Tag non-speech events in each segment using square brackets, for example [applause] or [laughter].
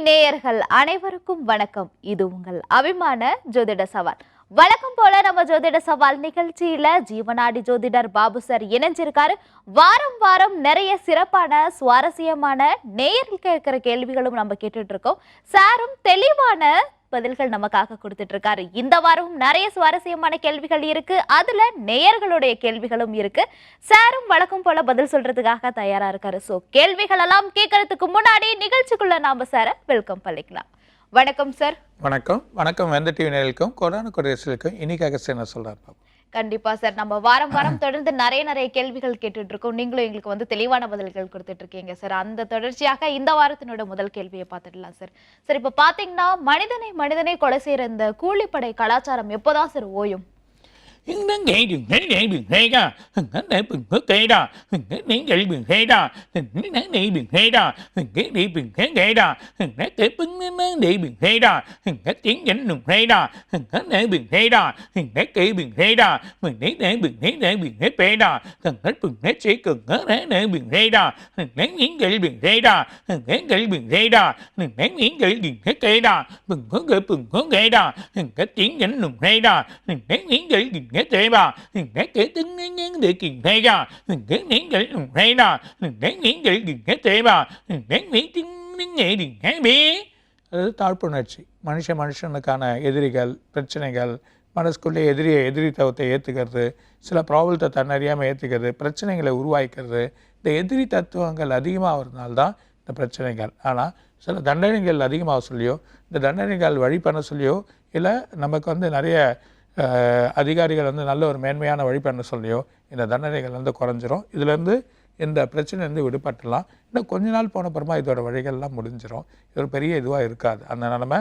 நேயர்கள் அனைவருக்கும் வணக்கம். இது உங்கள் அபிமான ஜோதிட சவால். வழக்கம் போல நம்ம ஜோதிட சவால் நிகழ்ச்சியில ஜீவனாடி ஜோதிடர் பாபு சார் இணைஞ்சிருக்காரு. வாரம் வாரம் நிறைய சிறப்பான சுவாரஸ்யமான நேயர்கள் கேட்கிற கேள்விகளும் நம்ம கேட்டுட்டு இருக்கோம். சாரும் தெளிவான பதில்கள் நமக்காக கொடுத்துட்டு இருக்காரு இந்த வாரமும் நிறைய சுவாரஸ்யமான கேள்விகள் இருக்கு. அதுல நேயர்களுடைய கேள்விகளும் இருக்கு. சாரும் வழக்கம் போல பதில் சொல்றதுக்காக தயாரா இருக்காரு. சோ கேள்விகள் எல்லாம் கேட்கறதுக்கு முன்னாடி நிகழ்ச்சிக்குள்ள நாம சார வெல்கம் பண்ணிக்கலாம். வணக்கம் சார் வணக்கம். வணக்கம். வெந்த டிவி நேர்களுக்கும் கொரோனா குடியரசுக்கும் இன்னைக்காக அகஸ்ட் என்ன சொல்றாரு பாப்போம். கண்டிப்பா சார். நம்ம வாரம் வாரம் தொடர்ந்து நிறைய நிறைய கேள்விகள் கேட்டுட்டு இருக்கோம் நீங்களும் எங்களுக்கு வந்து தெளிவான பதில்கள் கொடுத்துட்டு இருக்கீங்க சார். அந்த தொடர்ச்சியாக இந்த வாரத்தினோட முதல் கேள்வியை பார்த்துடலாம் சார். சார் இப்ப பாத்தீங்கன்னா மனிதனை மனிதனை கொலை செய்யற இந்த கூலிப்படை கலாச்சாரம் எப்போதான் sir ஓயும்? những đáng dạy đường đáng dạy đường thế đó hình đáng dạy đường thế kê đó hình đáng dạy đường thế đó hình đáng dạy đường thế đó hình đáng dạy đường thế kê đó hình đáng kể bưng đến đáng dạy đường thế đó hình đáng tiến dẫn đường thế đó hình đáng dạy đường thế đó hình đáng kể đường thế đó mình đáng dạy đường thế dạy đường thế kê đó cần hết đường thế chỉ cần hết đáng dạy đường thế đó hình đáng những dạy đường thế đó hình đáng dạy đường thế đó hình đáng những dạy đường thế kê đó mình có gửi bừng có kê đó hình đáng tiến dẫn đường thế đó hình đáng những dạy đường நீங்கள் தேவா நீங்கள் கேடா நீங்கள் கேடா நீங்கள் தேவா நீங்கள் அதாவது தாழ்ப்புணர்ச்சி. மனுஷ மனுஷனுக்கான எதிரிகள் பிரச்சனைகள் மனசுக்குள்ளே எதிரியை எதிரி தவத்தை ஏற்றுக்கிறது சில ப்ராப்ளத்தை தன்னறியாமல் ஏற்றுக்கிறது பிரச்சனைகளை உருவாக்கிறது இந்த எதிரி தத்துவங்கள் அதிகமாக தான் இந்த பிரச்சனைகள். ஆனால் சில தண்டனைகள் அதிகமாக சொல்லியோ இந்த தண்டனைகள் வழி பண்ண சொல்லியோ இல்லை நமக்கு வந்து நிறைய அதிகாரிகள் வந்து நல்ல ஒரு மேன்மையான வழி சொல்லியோ இந்த தண்டனைகள் வந்து குறைஞ்சிரும். இதுலேருந்து இந்த பிரச்சனைலேருந்து விடுபட்டுலாம் இன்னும் கொஞ்ச நாள் போன அப்புறமா இதோட வழிகள்லாம் முடிஞ்சிடும் இது ஒரு பெரிய இதுவாக இருக்காது. அந்த நிலமை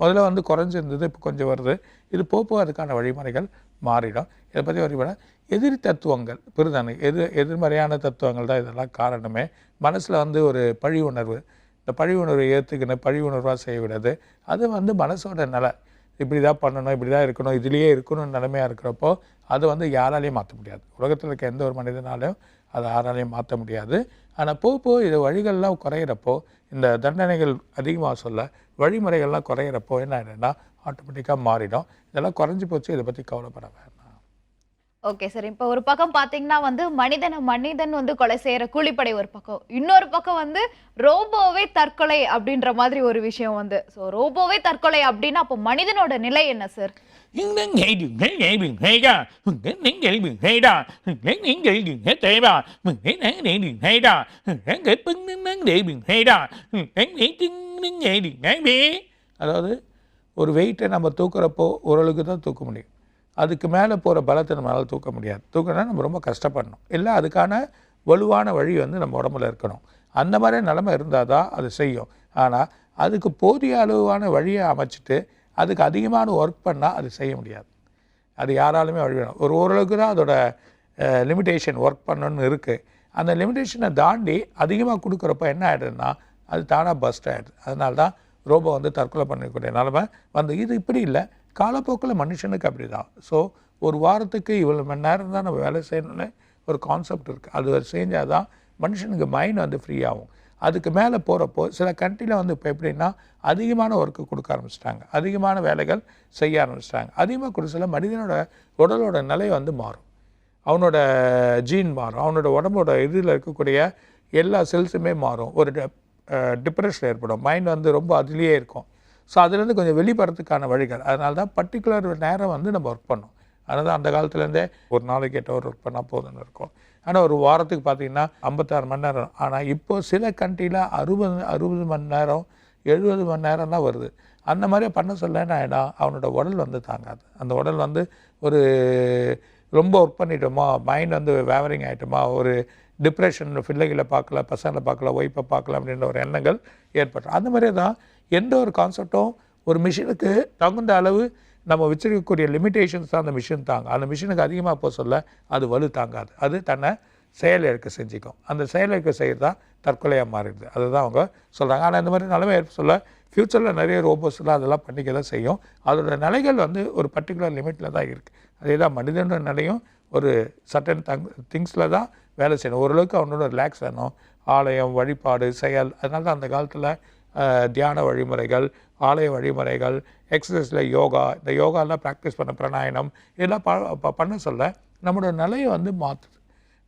முதல்ல வந்து குறைஞ்சிருந்தது இப்போ கொஞ்சம் வருது. இது போக அதுக்கான வழிமுறைகள் மாறிடும். இதை பற்றி வழிபட. எதிரி தத்துவங்கள் புரிதானே எதிர் எதிர்மறையான தத்துவங்கள் தான் இதெல்லாம் காரணமே. மனசில் வந்து ஒரு பழி உணர்வு இந்த பழி உணர்வை ஏற்றுக்கின பழி உணர்வாக செய்ய விடாது. அது வந்து மனசோட நிலை. இப்படி தான் பண்ணணும் இப்படி தான் இருக்கணும் இதுலேயே இருக்கணும்னு நிலைமையாக இருக்கிறப்போ அது வந்து யாராலையும் மாற்ற முடியாது. உலகத்தில் இருக்க எந்த ஒரு மனிதனாலையும் அதை யாராலையும் மாற்ற முடியாது. ஆனால் போக போக இது வழிகள்லாம் குறையிறப்போ இந்த தண்டனைகள் அதிகமாக சொல்ல வழிமுறைகள்லாம் குறையிறப்போ என்ன என்னென்னா ஆட்டோமேட்டிக்காக மாறிடும். இதெல்லாம் குறைஞ்சி போச்சு இதை பற்றி கவலைப்பட வேண்டாம். ஓகே சார் இப்போ ஒரு பக்கம் பார்த்தீங்கன்னா வந்து மனிதனை மனிதன் வந்து கொலை செய்யற கூலிப்படை ஒரு பக்கம். இன்னொரு பக்கம் வந்து ரோபோவே தற்கொலை அப்படின்ற மாதிரி ஒரு விஷயம் வந்து. ஸோ ரோபோவே தற்கொலை அப்படின்னா அப்போ மனிதனோட நிலை என்ன சார் அதாவது ஒரு வெயிட்டை நம்ம தூக்குறப்போ ஓரளவுக்கு தான் தூக்க முடியும். அதுக்கு மேலே போகிற பலத்தை நம்மளால் தூக்க முடியாது. தூக்கினா நம்ம ரொம்ப கஷ்டப்படணும். இல்லை அதுக்கான வலுவான வழி வந்து நம்ம உடம்புல இருக்கணும். அந்த மாதிரி நிலமை இருந்தால் தான் அது செய்யும். ஆனால் அதுக்கு போதிய அளவான வழியை அமைச்சிட்டு அதுக்கு அதிகமான ஒர்க் பண்ணால் அது செய்ய முடியாது. அது யாராலுமே வழி வேணும். ஒரு ஓரளவுக்கு தான் அதோட லிமிட்டேஷன் ஒர்க் பண்ணணும்னு இருக்குது அந்த லிமிட்டேஷனை தாண்டி அதிகமாக கொடுக்குறப்ப என்ன ஆகிடுதுன்னா அது தானாக பஸ்ட் ஆகிடுது அதனால தான் ரோபோ வந்து தற்கொலை பண்ணக்கூடிய நிலமை வந்து இது இப்படி இல்லை. காலப்போக்கில் மனுஷனுக்கு அப்படி தான். ஸோ ஒரு வாரத்துக்கு இவ்வளோ மணி நேரம் தான் நம்ம வேலை செய்யணும்னு ஒரு கான்செப்ட் இருக்குது அது செஞ்சால் தான் மனுஷனுக்கு மைண்ட் வந்து ஃப்ரீ ஆகும். அதுக்கு மேலே போகிறப்போ சில கண்ட்ரியில் வந்து இப்போ எப்படின்னா அதிகமான ஒர்க்கு கொடுக்க ஆரம்பிச்சிட்டாங்க. அதிகமான வேலைகள் செய்ய ஆரம்பிச்சிட்டாங்க. அதிகமாக கொடுக்கல மனிதனோட உடலோட நிலை வந்து மாறும். அவனோட ஜீன் மாறும். அவனோட உடம்போட இதில் இருக்கக்கூடிய எல்லா செல்ஸுமே மாறும். ஒரு டிப்ரெஷன் ஏற்படும். மைண்ட் வந்து ரொம்ப அதுலேயே இருக்கும். ஸோ அதுலேருந்து கொஞ்சம் வெளிப்படுறதுக்கான வழிகள். அதனால தான் பர்டிகுலர் நேரம் வந்து நம்ம ஒர்க் பண்ணோம். அதனால் தான் அந்த காலத்துலேருந்தே ஒரு நாளைக்கு எட்டு ஹவர் ஒர்க் பண்ணால் போதும்னு இருக்கும். ஆனால் ஒரு வாரத்துக்கு பார்த்தீங்கன்னா ஐம்பத்தாறு மணி நேரம். ஆனால் இப்போ சில கண்ட்ரியில் அறுபது அறுபது மணி நேரம் எழுபது மணி நேரம் தான் வருது. அந்த மாதிரி பண்ண சொல்ல என்ன ஆகிடும் அவனோட உடல் வந்து தாங்காது. அந்த உடல் வந்து ஒரு ரொம்ப ஒர்க் பண்ணிட்டோமா மைண்ட் வந்து வேவரிங் ஆகிட்டோமா ஒரு டிப்ரெஷன் பிள்ளைகளை பார்க்கல பசங்களை பார்க்கல ஒய்ஃபை பார்க்கல அப்படின்ற ஒரு எண்ணங்கள் ஏற்பட்டுரும். அந்த மாதிரி தான் எந்த ஒரு கான்செப்டும் ஒரு மிஷினுக்கு தகுந்த அளவு நம்ம வச்சிருக்கக்கூடிய லிமிட்டேஷன்ஸ் தான் அந்த மிஷின் தாங்க. அந்த மிஷினுக்கு அதிகமாக போக சொல்ல அது வலு தாங்காது. அது தன்னை செயலிழக்க செஞ்சுக்கும். அந்த செயலிழக்க செய்கிறது தான் தற்கொலையாக மாறிடுது. அதுதான் அவங்க சொல்கிறாங்க ஆனால் இந்த மாதிரி நிலைமை ஏற்ப சொல்ல ஃப்யூச்சரில் நிறைய ரோபோஸ்லாம் அதெல்லாம் பண்ணிக்க தான் செய்யும். அதோட நிலைகள் வந்து ஒரு பர்டிகுலர் லிமிட்டில் தான் இருக்குது அதே தான் மனிதனோட நிலையும் ஒரு சட்டன் தங் திங்ஸில் தான் வேலை செய்யணும். ஓரளவுக்கு அவனோட ரிலாக்ஸ் வேணும். ஆலயம் வழிபாடு செயல் அதனால தான் அந்த காலத்தில் தியான வழிமுறைகள் ஆலய வழிமுறைகள் எக்ஸசைஸில் யோகா இந்த யோகாலாம் ப்ராக்டிஸ் பண்ண பிராணாயணம் இதெல்லாம் ப ப- பண்ண சொல்ல நம்மளோட நிலையை வந்து மாற்றுது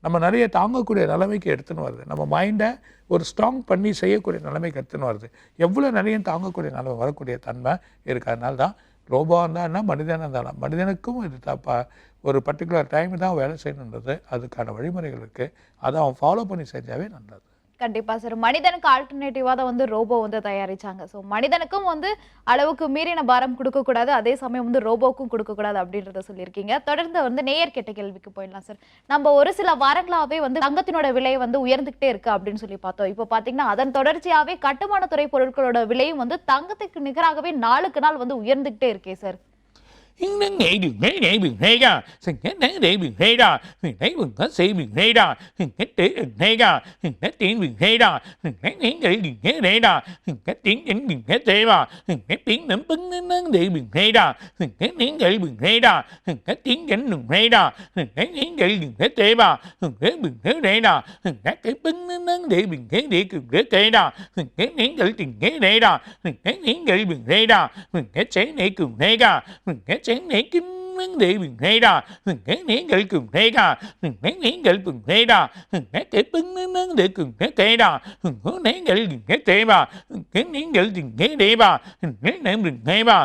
நம்ம நிறைய தாங்கக்கூடிய நிலைமைக்கு எடுத்துன்னு வருது. நம்ம மைண்டை ஒரு ஸ்ட்ராங் பண்ணி செய்யக்கூடிய நிலைமைக்கு எடுத்துன்னு வருது. எவ்வளோ நிறைய தாங்கக்கூடிய நிலைமை வரக்கூடிய தன்மை இருக்கிறதுனால தான் ரோபோ இருந்தால் மனிதனாக இருந்தாலும் மனிதனுக்கும் இது தப்பா. ஒரு பர்டிகுலர் டைம் தான் வேலை செய்யணுன்றது. அதுக்கான வழிமுறைகள் இருக்குது அதை அவன் ஃபாலோ பண்ணி செஞ்சாவே நல்லது. கண்டிப்பா சார் மனிதனுக்கு ஆல்டர்னேட்டிவா தான் வந்து ரோபோ வந்து தயாரிச்சாங்க. ஸோ மனிதனுக்கும் வந்து அளவுக்கு மீறின பாரம் கொடுக்கக்கூடாது. அதே சமயம் வந்து ரோபோக்கும் கொடுக்கக்கூடாது அப்படின்றத சொல்லியிருக்கீங்க. தொடர்ந்து வந்து நேயர் கேட்ட கேள்விக்கு போயிடலாம் சார் நம்ம ஒரு சில வாரங்களாவே வந்து தங்கத்தினோட விலை வந்து உயர்ந்துகிட்டே இருக்கு அப்படின்னு சொல்லி பார்த்தோம். இப்போ பார்த்தீங்கன்னா அதன் தொடர்ச்சியாவே கட்டுமானத்துறை பொருட்களோட விலையும் வந்து தங்கத்துக்கு நிகராகவே நாளுக்கு நாள் வந்து உயர்ந்துகிட்டே இருக்கே sir 能爱就爱，爱就爱噶，成日爱爱就爱噶，明天明天谁明天噶，明天谁明天噶，明天谁明天噶，明天谁明天谁噶，明天谁明天谁嘛，明天谁能崩能能谁明天噶，明天谁谁明天噶，明天谁明天噶，明天谁明天谁嘛，明天明天谁噶，明天谁崩能能谁明天谁 cùng thế thế đó, mình thế nén cái tình thế thế đó, mình thế nén cái bình thế đó, mình thế chế này cùng thế cả, mình thế chẳng lẽ cái தேவின் நேரா நேங்களுக்கும் நேரா நேங்களுக்கும் நேரா நேங்களுக்கும் தேடா நேங்கள் தேவா நீங்கள் திங்கே தேவா நேரம் தேவா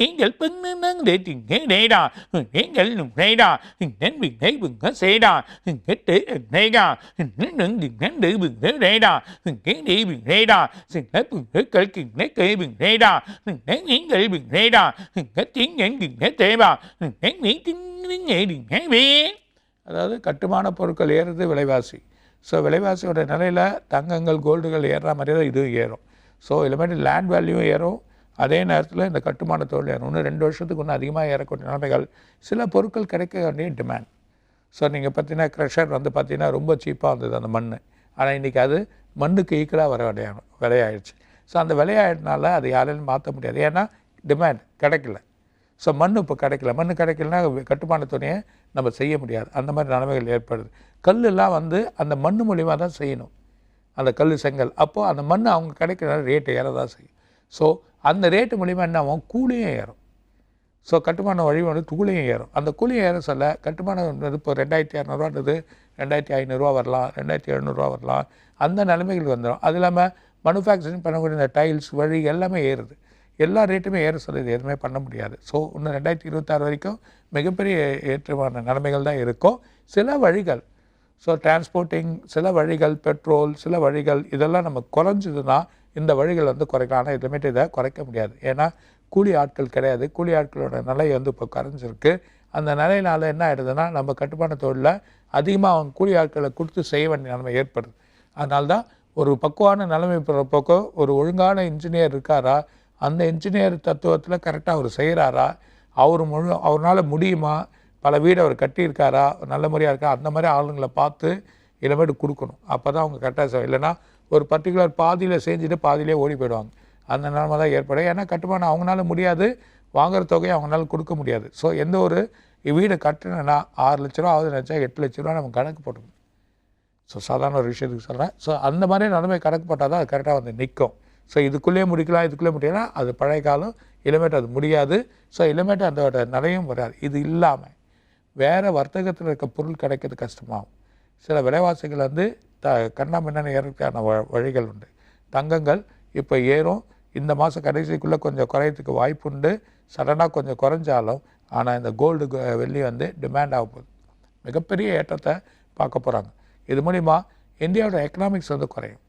நீங்கள் பெண்ணு để tiền ghế đây đà hình đến để lùng đây đà hình đến việc đấy bừng hết thế đà hình nén để hình đây đà hình đến đừng đừng đến để bình thế đây đà hình kiến đi bừng đây đà hình hết bừng thế cởi kiền lấy cây bừng đây đà hình đến những cây bừng đây đà hình hết tiếng nhãn kiền hết thế bà அதாவது கட்டுமான பொருட்கள் ஏறுறது விலைவாசி. So விலைவாசியோட நிலையில் தங்கங்கள் கோல்டுகள் ஏறுற மாதிரியே தான் இதுவும் ஏறும். ஸோ இனிமேட்டு லேண்ட் வேல்யூ ஏறும். அதே நேரத்தில் இந்த கட்டுமான தொழில் ஏறும். இன்னும் ரெண்டு வருஷத்துக்கு இன்னும் அதிகமாக ஏறக்கூடிய நிலைமைகள் சில பொருட்கள் கிடைக்க வேண்டிய டிமாண்ட் ஸோ நீங்கள் பார்த்தீங்கன்னா க்ரெஷர் வந்து பார்த்தீங்கன்னா ரொம்ப சீப்பாக வந்தது அந்த மண் ஆனால் இன்றைக்கி அது மண்ணுக்கு ஈக்குவலாக வர வேண்டிய விலையாயிடுச்சு. ஸோ அந்த விலையாயிட்டனால அது யாராலும் மாற்ற முடியாது. ஏன்னா டிமாண்ட் கிடைக்கல. ஸோ மண் இப்போ கிடைக்கல. மண் கிடைக்கலனா கட்டுமான துணையை நம்ம செய்ய முடியாது. அந்த மாதிரி நிலைமைகள் ஏற்படுது. கல்லெல்லாம் வந்து அந்த மண் மூலிமா தான் செய்யணும். அந்த கல் செங்கல். அப்போது அந்த மண் அவங்க கிடைக்கிற ரேட்டு ஏற தான் செய்யும். ஸோ அந்த ரேட்டு மூலிமா என்ன ஆகும்? கூலியும் ஏறும். ஸோ கட்டுமான வழி வந்து கூலியும் ஏறும். அந்த கூலியும் ஏற சொல்ல கட்டுமானம் இப்போ ரெண்டாயிரத்தி இரநூறுவான்றது ரெண்டாயிரத்தி ஐநூறுரூவா வரலாம் ரெண்டாயிரத்தி எழுநூறுவா வரலாம். அந்த நிலைமைகள் வந்துடும். அது இல்லாமல் மனுஃபேக்சரிங் பண்ணக்கூடிய இந்த டைல்ஸ் வழி எல்லாமே ஏறுது. எல்லா ரேட்டுமே ஏற சொல்லுது எதுவுமே பண்ண முடியாது. ஸோ இன்னும் ரெண்டாயிரத்தி இருபத்தாறு வரைக்கும் மிகப்பெரிய ஏற்றமான நிலைமைகள் தான் இருக்கும். சில வழிகள் ஸோ டிரான்ஸ்போர்ட்டிங் சில வழிகள் பெட்ரோல் சில வழிகள் இதெல்லாம் நம்ம குறைஞ்சதுன்னா இந்த வழிகள் வந்து குறைக்கலாம். ஆனால் இதுமேட்டு இதை குறைக்க முடியாது. ஏன்னா கூலி ஆட்கள் கிடையாது. கூலி ஆட்களோட நிலை வந்து இப்போ குறைஞ்சிருக்கு. அந்த நிலையினால் என்ன ஆகிடுதுன்னா நம்ம கட்டுமான தொழிலில் அதிகமாக அவங்க கூலி ஆட்களை கொடுத்து செய்ய வேண்டிய நிலைமை ஏற்படுது. அதனால்தான் ஒரு பக்குவான நிலைமை போக்கோ ஒரு ஒழுங்கான இன்ஜினியர் இருக்காரா அந்த இன்ஜினியர் தத்துவத்தில் கரெக்டாக அவர் செய்கிறாரா அவர் முழு அவரால் முடியுமா? பல வீடு அவர் கட்டியிருக்காரா? நல்ல முறையாக இருக்கா? அந்த மாதிரி ஆளுங்களை பார்த்து இனிமேட்டு கொடுக்கணும். அப்போ தான் அவங்க கரெக்டாக செய்வோம் இல்லைன்னா ஒரு பர்டிகுலர் பாதியில் செஞ்சுட்டு பாதியிலே ஓடி போயிடுவாங்க. அந்த நிலைமை தான் ஏற்படும். ஏன்னா கட்டுமானம் அவங்களால முடியாது. வாங்குற தொகையை அவங்களால கொடுக்க முடியாது. ஸோ எந்த ஒரு வீடு கட்டணும்னா ஆறு லட்ச ரூபா ஆகுது நினச்சா எட்டு லட்ச ரூபா நம்ம கணக்கு போட்டுக்கணும். ஸோ சாதாரண ஒரு விஷயத்துக்கு சொல்கிறேன் ஸோ அந்த மாதிரி நிலைமை கணக்கு போட்டால் தான் அது கரெக்டாக வந்து நிற்கும். ஸோ இதுக்குள்ளேயே முடிக்கலாம் இதுக்குள்ளே முடியலாம் அது பழைய காலம் இளமேட்டு அது முடியாது. ஸோ இளமேட்டு அதோட நிலையும் வராது. இது இல்லாமல் வேறு வர்த்தகத்தில் இருக்க பொருள் கிடைக்கிறது கஷ்டமாகும். சில விலைவாசிகள் வந்து த கண்ணா மின்னணு ஏறதுக்கான வ வழிகள் உண்டு. தங்கங்கள் இப்போ ஏறும். இந்த மாதம் கடைசிக்குள்ளே கொஞ்சம் குறையத்துக்கு வாய்ப்பு உண்டு. சடனாக கொஞ்சம் குறைஞ்சாலும் ஆனால் இந்த கோல்டு வெள்ளி வந்து டிமாண்ட் ஆக போகுது. மிகப்பெரிய ஏற்றத்தை பார்க்க போகிறாங்க இது மூலிமா இந்தியாவோட எக்கனாமிக்ஸ் வந்து குறையும்.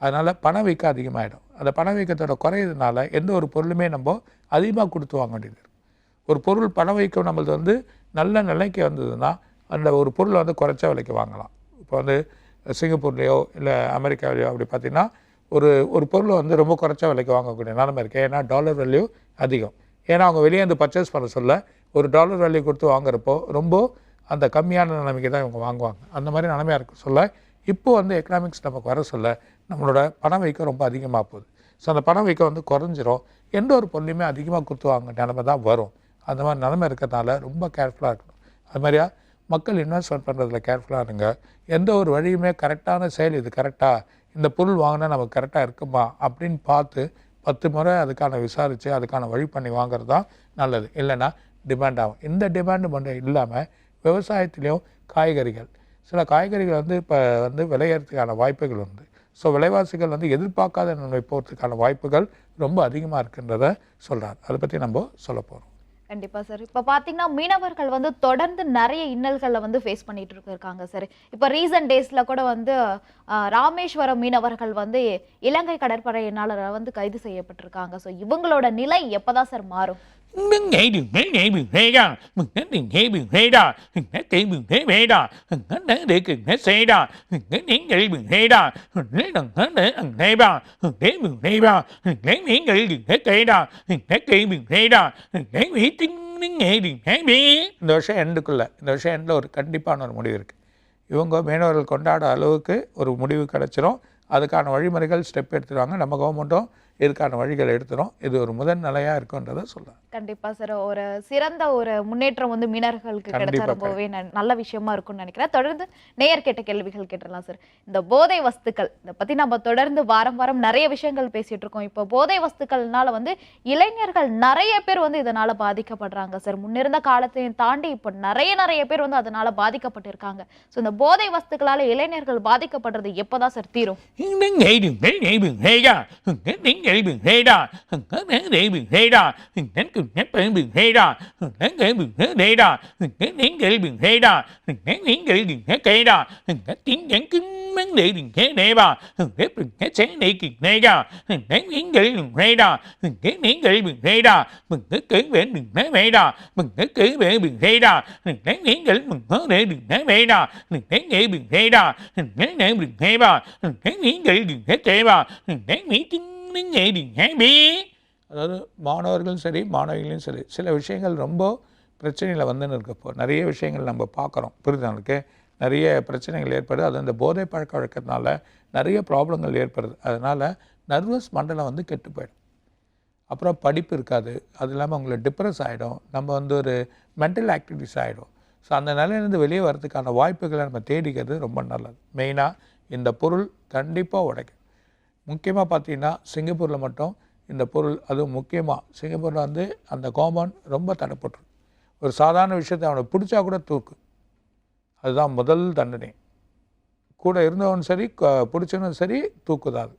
அதனால் பணவீக்கம் அதிகமாகிடும் அந்த பணவீக்கத்தோட குறையிறதுனால எந்த ஒரு பொருளுமே நம்ம அதிகமாக கொடுத்து வாங்க வேண்டியது ஒரு பொருள் பணவீக்கம் நம்மளது வந்து நல்ல நிலைக்கு வந்ததுன்னா அந்த ஒரு பொருளை வந்து குறைச்ச விலைக்கு வாங்கலாம். இப்போ வந்து சிங்கப்பூர்லேயோ இல்லை அமெரிக்காவிலையோ அப்படி பார்த்தீங்கன்னா ஒரு ஒரு பொருளை வந்து ரொம்ப குறைச்ச விலைக்கு வாங்கக்கூடிய நிலைமை இருக்குது ஏன்னா டாலர் வேல்யூ அதிகம். ஏன்னா அவங்க வெளியே வந்து பர்ச்சேஸ் பண்ண சொல்ல ஒரு டாலர் வேல்யூ கொடுத்து வாங்குறப்போ ரொம்ப அந்த கம்மியான நிலைமைக்கு தான் இவங்க வாங்குவாங்க. அந்த மாதிரி நிலைமையாக இருக்க சொல்ல இப்போ வந்து எக்கனாமிக்ஸ் நமக்கு வர சொல்ல நம்மளோட பணவீக்கம் ரொம்ப அதிகமாக போகுது. ஸோ அந்த பணவீக்கம் வந்து குறைஞ்சிரும். எந்த ஒரு பொருளையுமே அதிகமாக கொடுத்து வாங்க தான் வரும். அந்த மாதிரி நிலமை இருக்கிறதுனால ரொம்ப கேர்ஃபுல்லாக இருக்கணும். அது மாதிரியா மக்கள் இன்வெஸ்ட்மெண்ட் பண்ணுறதுல கேர்ஃபுல்லாக இருங்க. எந்த ஒரு வழியுமே கரெக்டான செயல் இது கரெக்டாக இந்த பொருள் வாங்கினா நமக்கு கரெக்டாக இருக்குமா? அப்படின்னு பார்த்து பத்து முறை அதுக்கான விசாரித்து அதுக்கான வழி பண்ணி வாங்குறது தான் நல்லது. இல்லைன்னா டிமாண்ட் ஆகும். இந்த டிமாண்டு மட்டும் இல்லாமல் விவசாயத்துலேயும் காய்கறிகள். சில காய்கறிகள் வந்து இப்போ வந்து விளையிறதுக்கான வாய்ப்புகள் உண்டு. ஸோ விலைவாசிகள் வந்து எதிர்பார்க்காத நிலை போகிறதுக்கான வாய்ப்புகள் ரொம்ப அதிகமாக இருக்குன்றத சொல்கிறார் அதை பற்றி நம்ம சொல்ல போகிறோம் கண்டிப்பா சார் இப்ப பாத்தீங்கன்னா மீனவர்கள் வந்து தொடர்ந்து நிறைய இன்னல்களை வந்து ஃபேஸ் பண்ணிட்டு இருக்காங்க சார் இப்ப ரீசன்ட் டேஸ்ல கூட வந்து ராமேஸ்வரம் மீனவர்கள் வந்து இலங்கை கடற்படையினால வந்து கைது செய்யப்பட்டிருக்காங்க. ஸோ இவங்களோட நிலை எப்பதான் சார் மாறும்? Nâng ngày đường thế ngày đường thế ra, mừng hết đường thế đường thế ra, mừng hết cây đường thế về ra, mừng hết đá để kừng hết xe ra, mừng hết miếng gậy đường thế ra, mừng lấy đằng hết để ăn thế ra, mừng thế đường thế ra, mừng lấy miếng gậy đường thế thế ra, mừng hết cây đường thế ra, mừng lấy miếng tinh nâng ngày đường thế về. இந்த வருஷம் எண்டுக்குள்ளே இந்த வருஷம் எண்டில் ஒரு கண்டிப்பான ஒரு முடிவு இருக்குது இவங்க மீனவர்கள் கொண்டாட அளவுக்கு ஒரு முடிவு கிடச்சிரும் அதுக்கான வழிமுறைகள் ஸ்டெப் எடுத்துருவாங்க நம்ம கவர்மெண்ட்டும் இதுக்கான வழிகள் எடுத்துரும் இது ஒரு முதல் நிலையாக இருக்குன்றதை சொல்கிறேன் கண்டிப்பா சார் ஒரு சிறந்த ஒரு முன்னேற்றம் வந்து மீனவர்களுக்கு கிடைச்சா ரொம்பவே ந- நல்ல விஷயமா இருக்கும்னு நினைக்கிறேன் தொடர்ந்து நேயர் கேட்ட கேள்விகள் கேட்டுடலாம் சார் இந்த போதை வஸ்துக்கள் இதை பத்தி நம்ம தொடர்ந்து வாரம் வாரம் நிறைய விஷயங்கள் பேசிட்டு இருக்கோம் இப்போ போதை வஸ்துக்கள்னால வந்து இளைஞர்கள் நிறைய பேர் வந்து இதனால பாதிக்கப்படுறாங்க சார் முன்னிருந்த காலத்தையும் தாண்டி இப்போ நிறைய நிறைய பேர் வந்து அதனால பாதிக்கப்பட்டிருக்காங்க ஸோ இந்த போதை வஸ்துக்களால இளைஞர்கள் பாதிக்கப்படுறது எப்போதான் சார் தீரும் cái biển thế đó hằng hắc thế để biển thế đó hằng hắc cùng hắc cái biển thế đó hằng hắc cái biển thế thế đó hằng hắc đến cái biển thế đó hằng hắc đến cái biển thế cái đó hằng hắc kiến kiến kiến mến để biển thế để bà hằng hắc biển thế sáng để kiến thế đó hằng hắc đến cái biển thế đó hằng hắc đến cái biển thế đó mình cứ kiến biển biển thế vậy đó mình cứ kiến biển biển thế đó hằng hắc đến cái mình hớ để biển thế vậy đó hằng hắc để biển thế đó hằng hắc để biển thế bà hằng hắc đến cái biển thế thế bà hằng hắc đến cái miếng gậy ஹேபி அதாவது மாணவர்களும் சரி மாணவிகளும் சரி சில விஷயங்கள் ரொம்ப பிரச்சனையில் வந்துன்னு இருக்கப்போ நிறைய விஷயங்கள் நம்ம பார்க்குறோம். புரிதலுக்கு நிறைய பிரச்சனைகள் ஏற்படுது. அது அந்த போதை பழக்க வழக்கத்தினால நிறைய ப்ராப்ளங்கள் ஏற்படுது. அதனால் நர்வஸ் மண்டலம் வந்து கெட்டு போயிடும். அப்புறம் படிப்பு இருக்காது. அது இல்லாமல் அவங்கள டிப்ரெஸ் ஆகிடும் நம்ம வந்து ஒரு மென்டல் ஆக்டிவிட்டிஸ் ஆகிடும் ஸோ அந்த நிலையிலேருந்து வெளியே வரதுக்கான வாய்ப்புகளை நம்ம தேடிக்கிறது ரொம்ப நல்லது. மெயினாக இந்த பொருள் கண்டிப்பாக உடைக்கும். முக்கியமாக பார்த்தீங்கன்னா சிங்கப்பூரில் மட்டும் இந்த பொருள் அதுவும் முக்கியமாக சிங்கப்பூரில் வந்து அந்த காம்பவுண்ட் ரொம்ப தடைப்பட்டுரும் ஒரு சாதாரண விஷயத்தை அவனை பிடிச்சா கூட தூக்கு. அதுதான் முதல் தண்டனை. கூட இருந்தவனும் சரி பிடிச்சவனும் சரி தூக்குதாது அது.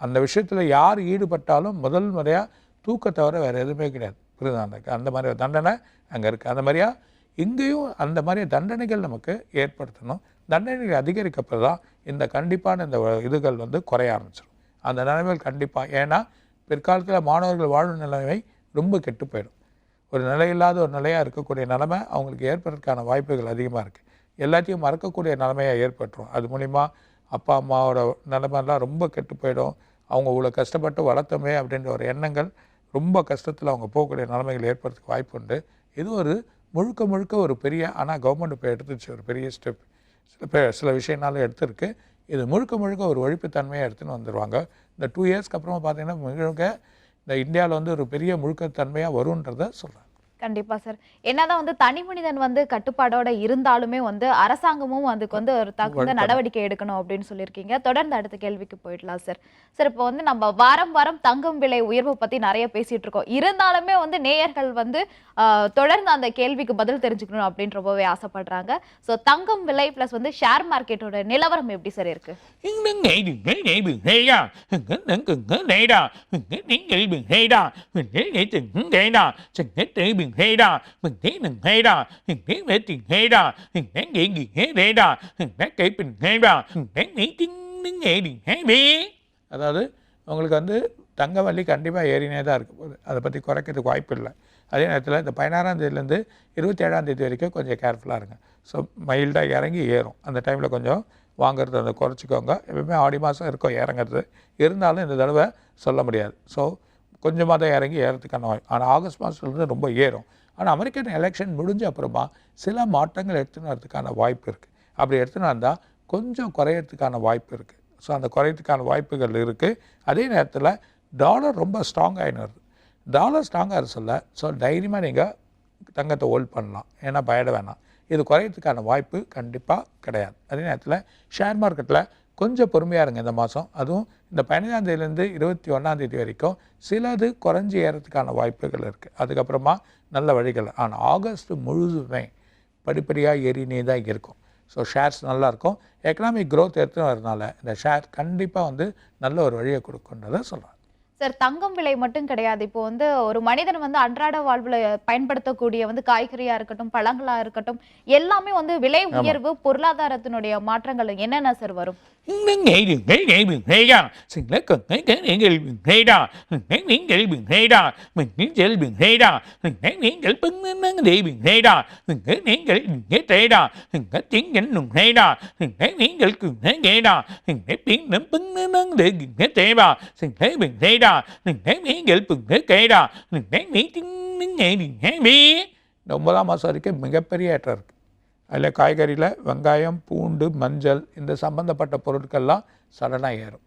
அந்த விஷயத்தில் யார் ஈடுபட்டாலும் முதல் முறையாக தூக்க தவிர வேறு எதுவுமே கிடையாது. புரியுதா? அந்த அந்த மாதிரி ஒரு தண்டனை அங்கே இருக்குது அந்த மாதிரியா இங்கேயும் அந்த மாதிரி தண்டனைகள் நமக்கு ஏற்படுத்தணும். தண்டனைகள் அதிகரிக்கப்போ தான் இந்த கண்டிப்பான இந்த இதுகள் வந்து குறைய ஆரம்பிச்சிடும் அந்த நிலைமைகள் கண்டிப்பாக ஏன்னா பிற்காலத்தில் மாணவர்கள் வாழும் நிலைமை ரொம்ப கெட்டு போயிடும். ஒரு நிலையில்லாத ஒரு நிலையாக இருக்கக்கூடிய நிலைமை அவங்களுக்கு ஏற்படுறதுக்கான வாய்ப்புகள் அதிகமாக இருக்குது எல்லாத்தையும் மறக்கக்கூடிய நிலைமையாக ஏற்பட்டுரும். அது மூலிமா அப்பா அம்மாவோட நிலைமைலாம் ரொம்ப கெட்டு போயிடும். அவங்க இவ்வளோ கஷ்டப்பட்டு வளர்த்தோமே அப்படின்ற ஒரு எண்ணங்கள் ரொம்ப கஷ்டத்தில் அவங்க போகக்கூடிய நிலைமைகள் ஏற்படுறதுக்கு வாய்ப்பு உண்டு. இது ஒரு முழுக்க முழுக்க ஒரு பெரிய ஆனால் கவர்மெண்ட் இப்போ எடுத்துச்சு ஒரு பெரிய ஸ்டெப் சில பேர் சில விஷயம்னாலும் எடுத்திருக்கு. இது முழுக்க முழுக்க ஒரு ஒழிப்புத்தன்மையை எடுத்துன்னு வந்துடுவாங்க இந்த டூ இயர்ஸ்க்கு அப்புறமா பார்த்தீங்கன்னா மிக இந்த இந்தியாவில் வந்து ஒரு பெரிய முழுக்கத்தன்மையாக வரும்ன்றதை சொல்கிறேன் கண்டிப்பா சார் என்னதான் வந்து தனி மனிதன் வந்து கட்டுப்பாடோட இருந்தாலுமே வந்து அரசாங்கமும் அதுக்கு வந்து ஒரு தகுந்த. நடவடிக்கை எடுக்கணும் அப்படின்னு சொல்லியிருக்கீங்க. தொடர்ந்து அடுத்த கேள்விக்கு போயிடலாம் சார் சார் இப்போ வந்து நம்ம வாரம் வாரம் தங்கம் விலை உயர்வு பத்தி நிறைய பேசிட்டு இருக்கோம். இருந்தாலுமே வந்து நேயர்கள் வந்து தொடர்ந்து அந்த கேள்விக்கு பதில் தெரிஞ்சுக்கணும் அப்படின்னு ரொம்பவே ஆசைப்படுறாங்க. ஸோ தங்கம் விலை பிளஸ் வந்து ஷேர் மார்க்கெட்டோட நிலவரம் எப்படி சார் இருக்கு? [laughs] Nâng từng hay đà mình thấy từng hay đà mình thấy về từng hay đà mình thấy nghĩ nghĩ hay thế đà mình thấy kể bình hay đà mình thấy nghĩ tính tính nghệ đình hay bê அதாவது உங்களுக்கு வந்து தங்க வள்ளி கண்டிப்பாக ஏறினே தான் இருக்கும் அதை பற்றி குறைக்கிறதுக்கு வாய்ப்பு இல்லை அதே நேரத்தில் இந்த பதினாறாம் தேதியிலேருந்து இருபத்தி தேதி வரைக்கும் கொஞ்சம் கேர்ஃபுல்லாக இருங்க ஸோ மைல்டாக இறங்கி ஏறும் அந்த டைமில் கொஞ்சம் வாங்குறது அதை குறைச்சிக்கோங்க எப்பவுமே ஆடி மாதம் இருக்கும் இறங்குறது இருந்தாலும் இந்த தடவை சொல்ல முடியாது ஸோ கொஞ்சமாக தான் இறங்கி ஏறத்துக்கான வாய்ப்பு ஆனால் ஆகஸ்ட் மாதத்துலேருந்து ரொம்ப ஏறும். ஆனால் அமெரிக்கன் எலெக்ஷன் முடிஞ்ச அப்புறமா சில மாற்றங்கள் எடுத்துன்னு வரதுக்கான வாய்ப்பு இருக்குது அப்படி எடுத்துன்னு வந்தால் கொஞ்சம் குறையறதுக்கான வாய்ப்பு இருக்குது ஸோ அந்த குறையிறதுக்கான வாய்ப்புகள் இருக்குது அதே நேரத்தில் டாலர் ரொம்ப ஸ்ட்ராங் ஆகின்னு வருது டாலர் ஸ்ட்ராங்காக சொல்ல ஸோ தைரியமாக நீங்கள் தங்கத்தை ஹோல்ட் பண்ணலாம். ஏன்னா பயட வேணாம். இது குறையிறதுக்கான வாய்ப்பு கண்டிப்பாக கிடையாது. அதே நேரத்தில் ஷேர் மார்க்கெட்டில் கொஞ்சம் பொறுமையாக இருங்க இந்த மாதம் அதுவும் இந்த பதினஞ்சாந்தேதியிலேருந்து இருபத்தி ஒன்றாந்தேதி வரைக்கும் சிலது குறைஞ்சி ஏறத்துக்கான வாய்ப்புகள் இருக்குது அதுக்கப்புறமா நல்ல வழிகள். ஆனால் ஆகஸ்ட் முழுதுமே படிப்படியாக ஏறினே தான் இருக்கும். ஸோ ஷேர்ஸ் நல்லாயிருக்கும் எக்கனாமிக் க்ரோத் எடுத்துன்னு வரதுனால இந்த ஷேர் கண்டிப்பாக வந்து நல்ல ஒரு வழியை கொடுக்குன்றதை சொல்கிறேன் சார் தங்கம் விலை மட்டும் கிடையாது. இப்போ வந்து ஒரு மனிதன் வந்து அன்றாட வாழ்வுல பயன்படுத்தக்கூடிய வந்து காய்கறியா இருக்கட்டும் பழங்களா இருக்கட்டும் எல்லாமே வந்து விலை உயர்வு பொருளாதாரத்தினுடைய மாற்றங்கள் என்னென்ன சார் வரும்? ngày đà đừng thấy ஒன்பதாம் மாதம் வரைக்கும் மிகப்பெரிய ஏற்றம் இருக்குது அதில் காய்கறியில் வெங்காயம் பூண்டு மஞ்சள் இந்த சம்மந்தப்பட்ட பொருட்கள்லாம் சடனாக ஏறும்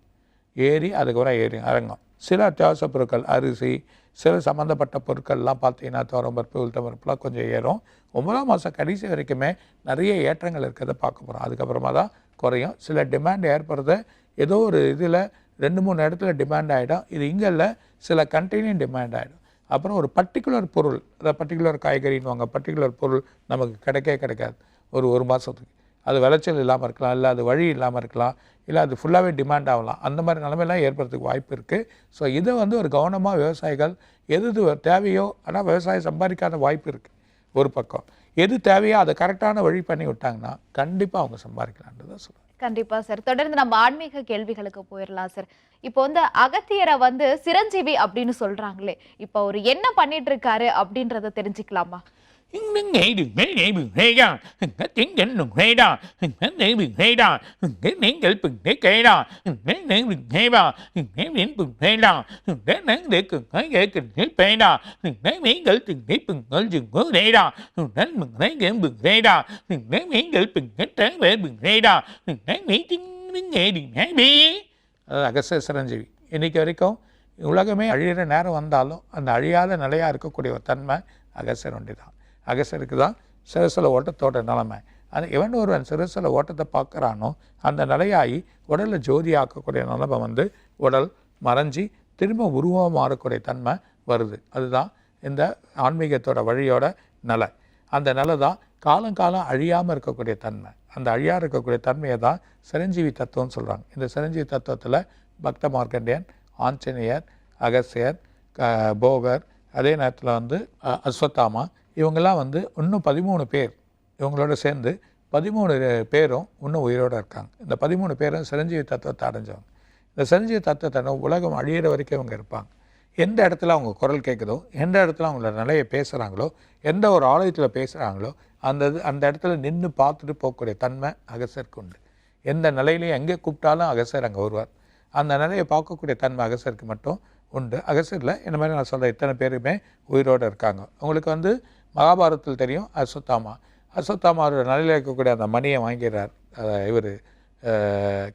ஏறி அதுக்கப்புறம் ஏறி இறங்கும் சில அத்தியாவசிய பொருட்கள் அரிசி சில சம்மந்தப்பட்ட பொருட்கள்லாம் பார்த்தீங்கன்னா தோரம்பருப்பு உளுத்தம்பருப்புலாம் கொஞ்சம் ஏறும் ஒன்பதாம் மாதம் கடைசி வரைக்குமே நிறைய ஏற்றங்கள் இருக்கிறத பார்க்க போகிறோம் அதுக்கப்புறமா தான் குறையும் சில டிமாண்ட் ஏற்படுறத ஏதோ ஒரு இதில் ரெண்டு மூணு இடத்துல டிமாண்ட் ஆகிடும் இது இங்கே இல்லை சில கண்ட்ரிலையும் டிமாண்ட் ஆகிடும் அப்புறம் ஒரு பர்டிகுலர் பொருள் அதாவது பர்டிகுலர் காய்கறின்னுவாங்க பர்டிகுலர் பொருள் நமக்கு கிடைக்கவே கிடைக்காது. ஒரு ஒரு மாதத்துக்கு அது விளைச்சல் இல்லாமல் இருக்கலாம் இல்லை அது வழி இல்லாமல் இருக்கலாம் இல்லை அது ஃபுல்லாகவே டிமாண்ட் ஆகலாம். அந்த மாதிரி நிலைமையெல்லாம் ஏற்படுறதுக்கு வாய்ப்பு இருக்குது ஸோ இதை வந்து ஒரு கவனமாக விவசாயிகள் எது தேவையோ ஆனால் விவசாயம் சம்பாதிக்காத வாய்ப்பு இருக்குது ஒரு பக்கம். எது தேவையோ அதை கரெக்டான வழி பண்ணி விட்டாங்கன்னா கண்டிப்பாக அவங்க சம்பாதிக்கலான்றது தான் கண்டிப்பா சார் தொடர்ந்து நம்ம ஆன்மீக கேள்விகளுக்கு போயிடலாம் சார் இப்போ வந்து அகத்தியரை வந்து சிரஞ்சீவி அப்படின்னு சொல்றாங்களே இப்போ அவர் என்ன பண்ணிட்டு இருக்காரு அப்படின்றத தெரிஞ்சுக்கலாமா? Những ngày đừng thế ngày bừng hay ra cái tiếng dẫn đừng hay ra cái ngày bừng hay ra cái nén cái bừng thế kê ra cái nén bừng hay ra cái nén bừng hay ra cái nén để cần thấy cái cần thế bê ra cái nén cái từng cái bừng ở rừng có đây ra cái mừng thấy cái bừng thế ra cái nén cái bừng cái trái về bừng thế ra cái miếng tiếng đứng ngày đừng hay bi அதாவது அகஸ்திய சிரஞ்சீவி இன்னைக்கு வரைக்கும் உலகமே அழியிற நேரம் வந்தாலும் அந்த அழியாத நிலையாக இருக்கக்கூடிய ஒரு தன்மை அகசர் ஒண்டி தான் அகசருக்கு தான் சிறுசில ஓட்டத்தோட நிலைமை. அது எவன் ஒருவன் சிறுசில ஓட்டத்தை பார்க்குறானோ அந்த நிலையாகி உடலில் ஜோதி ஆக்கக்கூடிய நிலைமை வந்து உடல் மறைஞ்சி திரும்ப உருவம் மாறக்கூடிய தன்மை வருது. அதுதான் இந்த ஆன்மீகத்தோட வழியோட நிலை. அந்த நிலை தான் காலங்காலம் அழியாமல் இருக்கக்கூடிய தன்மை. அந்த அழியா இருக்கக்கூடிய தன்மையை தான் சிரஞ்சீவி தத்துவம்னு சொல்கிறாங்க இந்த சிரஞ்சீவி தத்துவத்தில் பக்த மார்க்கண்டேயன் ஆஞ்சநேயர் அகசியர் போகர் அதே நேரத்தில் வந்து அஸ்வத்தாமா இவங்கெல்லாம் வந்து இன்னும் பதிமூணு பேர் இவங்களோட சேர்ந்து பதிமூணு பேரும் இன்னும் உயிரோடு இருக்காங்க. இந்த பதிமூணு பேரும் சிரஞ்சீவி தத்துவத்தை அடைஞ்சவங்க. இந்த சிரஞ்சீவி தத்துவத்தை உலகம் அழியிற வரைக்கும் இவங்க இருப்பாங்க. எந்த இடத்துல அவங்க குரல் கேட்குதோ எந்த இடத்துல அவங்களோட நிலையை பேசுகிறாங்களோ எந்த ஒரு ஆலயத்தில் பேசுகிறாங்களோ அந்த இது அந்த இடத்துல நின்று பார்த்துட்டு போகக்கூடிய தன்மை அகசருக்கு உண்டு. எந்த நிலையிலையும் எங்கே கூப்பிட்டாலும் அகசர் அங்கே வருவார். அந்த நிலையை பார்க்கக்கூடிய தன்மை அகசருக்கு மட்டும் உண்டு. அகசரில் இந்த மாதிரி நான் சொல்கிற இத்தனை பேருமே உயிரோடு இருக்காங்க. உங்களுக்கு வந்து மகாபாரதத்தில் தெரியும் அஸ்வத்தாமா. அஸ்வத்தாமாவோட நிலையில் இருக்கக்கூடிய அந்த மணியை வாங்கிறார் இவர்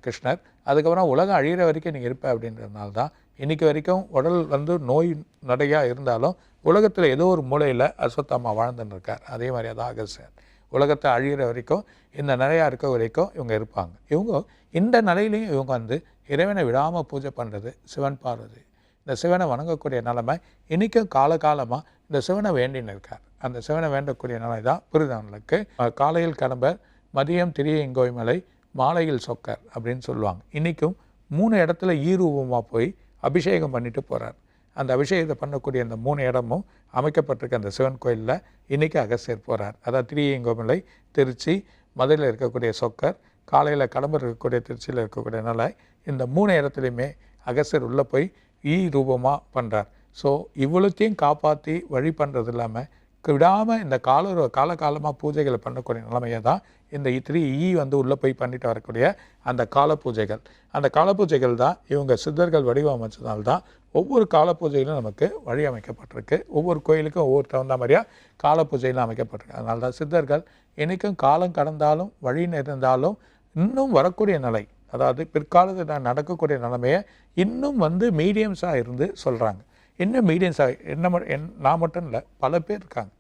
கிருஷ்ணர். அதுக்கப்புறம் உலகம் அழிகிற வரைக்கும் நீங்கள் இருப்ப அப்படின்றதுனால தான் இன்றைக்கி வரைக்கும் உடல் வந்து நோய் நடையாக இருந்தாலும் உலகத்தில் ஏதோ ஒரு மூலையில் அஸ்வத்தாமா வாழ்ந்துன்னு இருக்கார். அதே மாதிரி தான் அகசர். உலகத்தை அழிகிற வரைக்கும் இந்த நிலையாக இருக்க வரைக்கும் இவங்க இருப்பாங்க. இவங்க இந்த நிலையிலையும் இவங்க வந்து இறைவனை விடாமல் பூஜை பண்ணுறது சிவன் பார்வதி இந்த சிவனை வணங்கக்கூடிய நிலைமை இன்றைக்கும் காலகாலமாக இந்த சிவனை வேண்டின்னு இருக்கார். அந்த சிவனை வேண்டக்கூடிய நிலை தான் புரிதவர்களுக்கு காலையில் கடம்பர் மதியம் திரியங்கோய்மலை மாலையில் சொக்கர் அப்படின்னு சொல்லுவாங்க. இன்றைக்கும் மூணு இடத்துல ஈரூபமாக போய் அபிஷேகம் பண்ணிட்டு போகிறார் அந்த அபிஷேகத்தை பண்ணக்கூடிய அந்த மூணு இடமும் அமைக்கப்பட்டிருக்க அந்த சிவன் கோயிலில் இன்றைக்கி அகசியர் போகிறார் அதாவது திரியங்கோமலை திருச்சி மதுரையில் இருக்கக்கூடிய சொக்கர் காலையில் கடம்பர் இருக்கக்கூடிய திருச்சியில் இருக்கக்கூடிய நிலை இந்த மூணு இடத்துலையுமே அகசர் உள்ளே போய் ஈ ரூபமாக பண்ணுறார் ஸோ இவ்வளோத்தையும் காப்பாற்றி வழி பண்ணுறது இல்லாமல் விடாமல் இந்த கால காலகாலமாக பூஜைகளை பண்ணக்கூடிய நிலைமையை தான் இந்த த்ரீ ஈ வந்து உள்ளே போய் பண்ணிட்டு வரக்கூடிய அந்த கால பூஜைகள். அந்த கால பூஜைகள் தான் இவங்க சித்தர்கள் வடிவமைச்சதால்தான் ஒவ்வொரு கால பூஜையிலும் நமக்கு வழி அமைக்கப்பட்டிருக்கு. ஒவ்வொரு கோயிலுக்கும் ஒவ்வொரு தகுந்த மாதிரியாக கால பூஜையிலும் அமைக்கப்பட்டிருக்கு. அதனால தான் சித்தர்கள் என்றைக்கும் காலம் கடந்தாலும் வழி இருந்தாலும் இன்னும் வரக்கூடிய நிலை அதாவது பிற்காலத்தில் நான் நடக்கக்கூடிய நிலைமையை இன்னும் வந்து மீடியம்ஸாக இருந்து சொல்கிறாங்க இன்னும் மீடியம்ஸாக என்ன என் நான் மட்டும் இல்லை பல பேர் இருக்காங்க.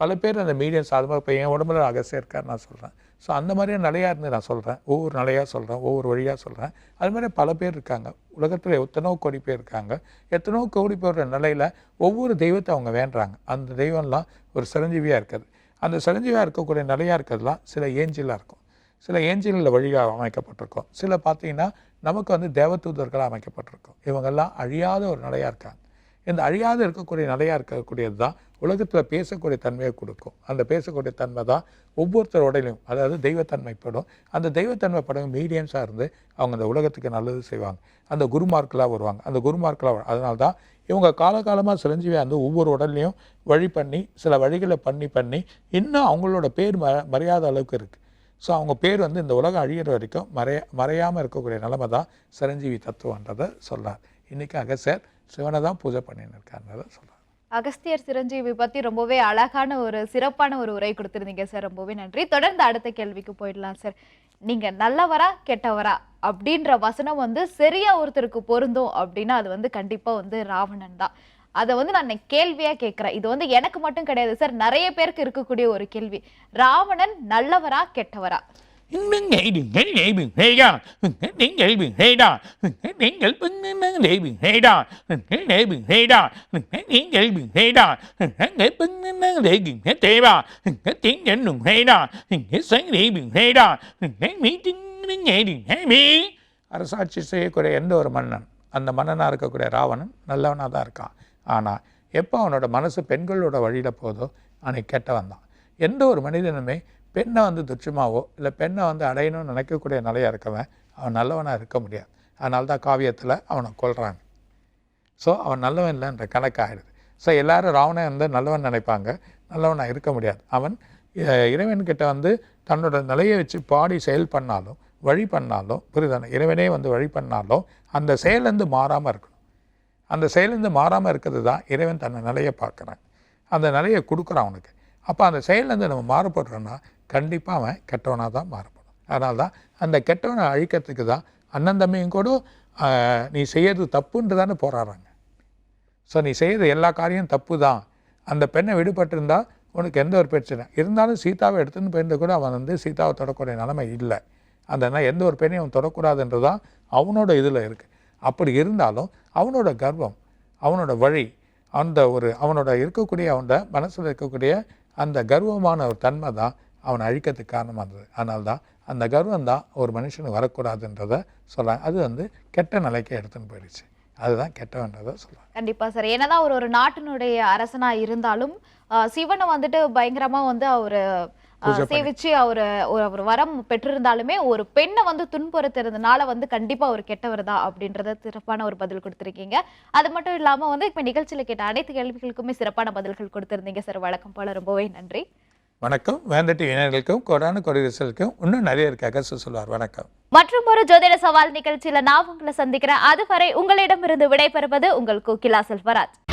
பல பேர் அந்த மீடியம்ஸ் அது மாதிரி இப்போ என் உடம்புல அகசியாக இருக்கார் நான் சொல்கிறேன் ஸோ அந்த மாதிரியான நிலையாக இருந்து நான் சொல்கிறேன் ஒவ்வொரு நிலையாக சொல்கிறேன் ஒவ்வொரு வழியாக சொல்கிறேன் அது மாதிரி பல பேர் இருக்காங்க. உலகத்தில் எத்தனோ கோடி பேர் இருக்காங்க. எத்தனோ கோடி பேரோட நிலையில் ஒவ்வொரு தெய்வத்தை அவங்க வேண்டுறாங்க. அந்த தெய்வம்லாம் ஒரு சிரஞ்சீவியாக இருக்கிறது. அந்த சிரஞ்சீவியாக இருக்கக்கூடிய நிலையாக இருக்கிறதுலாம் சில ஏஞ்சலாக இருக்கும். சில ஏஞ்சல்களில் வழியாக அமைக்கப்பட்டிருக்கும். சில பார்த்தீங்கன்னா நமக்கு வந்து தேவதூதர்களாக அமைக்கப்பட்டிருக்கும். இவங்கெல்லாம் அழியாத ஒரு நிலையாக இருக்காங்க. இந்த அழியாத இருக்கக்கூடிய நிலையாக இருக்கக்கூடியது தான் உலகத்தில் பேசக்கூடிய தன்மையை கொடுக்கும். அந்த பேசக்கூடிய தன்மை தான் ஒவ்வொருத்தர் உடலையும் அதாவது தெய்வத்தன்மைப்படும் அந்த தெய்வத்தன்மை படம் மீடியம்ஸாக இருந்து அவங்க அந்த உலகத்துக்கு நல்லது செய்வாங்க. அந்த குருமார்களாக வருவாங்க. அந்த குருமார்களாக அதனால தான் இவங்க காலகாலமாக சிரஞ்சீவி வந்து ஒவ்வொரு உடல்லையும் வழி பண்ணி சில வழிகளை பண்ணி பண்ணி இன்னும் அவங்களோட பேர் ம மரியாதை அளவுக்கு இருக்குது ஸோ அவங்க பேர் வந்து இந்த உலகம் அழியிற வரைக்கும் மறைய மறையாமல் இருக்கக்கூடிய நிலமை தான் சிரஞ்சீவி தத்துவன்றதை சொல்கிறார் இன்றைக்கி அகசர் சிவனை தான் பூஜை பண்ணின்னு இருக்காருன்றதை சொல்கிறார் அகஸ்தியர் சிரஞ்சீவி பற்றி ரொம்பவே அழகான ஒரு சிறப்பான ஒரு உரை கொடுத்துருந்தீங்க சார். ரொம்பவே நன்றி. தொடர்ந்து அடுத்த கேள்விக்கு போயிடலாம் சார். நீங்கள் நல்லவரா கெட்டவரா அப்படின்ற வசனம் வந்து சரியா ஒருத்தருக்கு பொருந்தும் அப்படின்னா அது வந்து கண்டிப்பாக வந்து ராவணன் தான். அதை வந்து நான் கேள்வியா கேட்கிறேன். இது வந்து எனக்கு மட்டும் கிடையாது சார் நிறைய பேருக்கு இருக்கக்கூடிய ஒரு கேள்வி. ராவணன் நல்லவரா கெட்டவரா? ஹேடா நீங்கள் தேவா அரசாட்சி செய்யக்கூடிய எந்த ஒரு மன்னன் அந்த மன்னனாக இருக்கக்கூடிய ராவணன் நல்லவனாக தான் இருக்கான். ஆனால் எப்போ அவனோட மனசு பெண்களோட வழியில் போதோ அவனை கெட்டவன் தான் எந்த ஒரு மனிதனுமே பெண்ணை வந்து துச்சமாவோ இல்லை பெண்ணை வந்து அடையணும்னு நினைக்கக்கூடிய நிலையாக இருக்கவன் அவன் நல்லவனாக இருக்க முடியாது. அதனால தான் காவியத்தில் அவனை கொல்றாங்க. ஸோ அவன் நல்லவன் இல்லைன்ற கணக்காகிடுது ஸோ எல்லாரும் ராவணன் வந்து நல்லவன் நினைப்பாங்க. நல்லவனாக இருக்க முடியாது. அவன் இறைவன்கிட்ட வந்து தன்னோட நிலையை வச்சு பாடி செயல் பண்ணாலும் வழி பண்ணாலும் புரிதான இறைவனே வந்து வழி பண்ணாலும் அந்த செயலேருந்து மாறாமல் இருக்கணும். அந்த செயலேருந்து மாறாமல் இருக்கிறது தான் இறைவன் தன்னை நிலையை பார்க்குறான். அந்த நிலையை கொடுக்குறான் அவனுக்கு. அப்போ அந்த செயல்லேருந்து நம்ம மாறுபடுறோன்னா கண்டிப்பாக அவன் கெட்டவனாக தான் மாறுபடும். அதனால தான் அந்த கெட்டவனை அழிக்கிறதுக்கு தான் அண்ணன் தம்பியும் கூட நீ செய்யறது தப்புன்று தானே போராடுறாங்க. ஸோ நீ செய்யறது எல்லா காரியம் தப்பு தான் அந்த பெண்ணை விடுபட்டிருந்தால் உனக்கு எந்த ஒரு பிரச்சனை? இருந்தாலும் சீதாவை எடுத்துன்னு போயிருந்த கூட அவன் வந்து சீதாவை தொடக்கூடிய நிலைமை இல்லை. அந்த எந்த ஒரு பெண்ணையும் அவன் தொடக்கூடாதுன்றது தான் அவனோட இதில் இருக்குது அப்படி இருந்தாலும் அவனோட கர்வம் அவனோட வழி அந்த ஒரு அவனோட இருக்கக்கூடிய அவனோட மனசில் இருக்கக்கூடிய அந்த கர்வமான ஒரு தன்மை தான் அவனை அழிக்கிறதுக்கு காரணமாக இருந்தது. தான் அந்த கர்வம் தான் ஒரு மனுஷனுக்கு வரக்கூடாதுன்றதை சொல்கிறாங்க அது வந்து கெட்ட நிலைக்கு எடுத்துன்னு போயிடுச்சு. அதுதான் கெட்டவன்றதை சொல்கிறேன் கண்டிப்பாக சார். என்னதான் அவர் ஒரு நாட்டினுடைய அரசனாக இருந்தாலும் சிவனை வந்துட்டு பயங்கரமாக வந்து அவர் சேவிச்சு அவரு ஒரு அவர் வரம் பெற்றிருந்தாலுமே ஒரு பெண்ணை வந்து துன்புறுத்துறதுனால வந்து கண்டிப்பா அவர் கெட்டவர் தான் அப்படின்றத சிறப்பான ஒரு பதில் கொடுத்திருக்கீங்க. அது மட்டும் இல்லாம வந்து இப்ப நிகழ்ச்சியில கேட்ட அனைத்து கேள்விகளுக்குமே சிறப்பான பதில்கள் கொடுத்திருந்தீங்க சார். வழக்கம் போல ரொம்பவே நன்றி. வணக்கம். வேந்தட்டி இணையர்களுக்கும் கொடான கொடிரசலுக்கும் இன்னும் நிறைய இருக்கு அகசு சொல்வார். வணக்கம். மற்றும் ஒரு ஜோதிட சவால் நிகழ்ச்சியில நான் உங்களை சந்திக்கிறேன். அதுவரை உங்களிடமிருந்து விடைபெறுவது உங்கள் கோகிலா செல்வராஜ்.